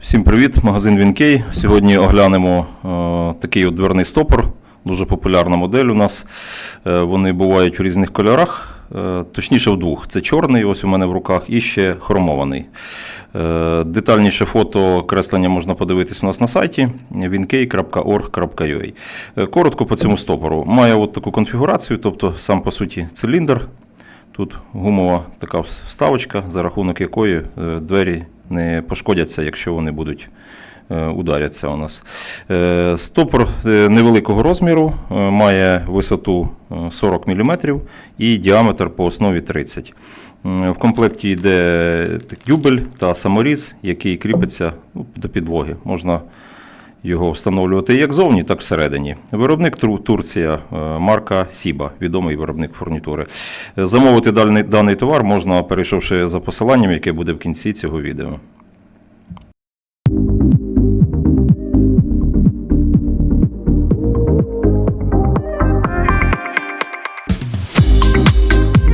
Всім привіт, магазин Вінкей. Сьогодні оглянемо е, такий от дверний стопор, дуже популярна модель у нас. Е, вони бувають в різних кольорах, е, точніше в двох. Це чорний, ось у мене в руках, і ще хромований. Е, детальніше фото креслення можна подивитись у нас на сайті winkey.org.ua. Е, коротко по цьому стопору. Має от таку конфігурацію, тобто сам по суті циліндр. Тут гумова така вставочка, за рахунок якої е, двері не пошкодяться, якщо вони будуть е, ударяться у нас. Е, Стопор е, невеликого розміру, має висоту е, 40 мм і діаметр по основі 30 М, В комплекті йде дюбель та саморіз, який кріпиться ну, до підлоги. Можна його встановлювати як зовні, так всередині. Виробник Турція, е, марка Сіба, відомий виробник фурнітури. Замовити даний товар можна, перейшовши за посиланням, яке буде в кінці цього відео.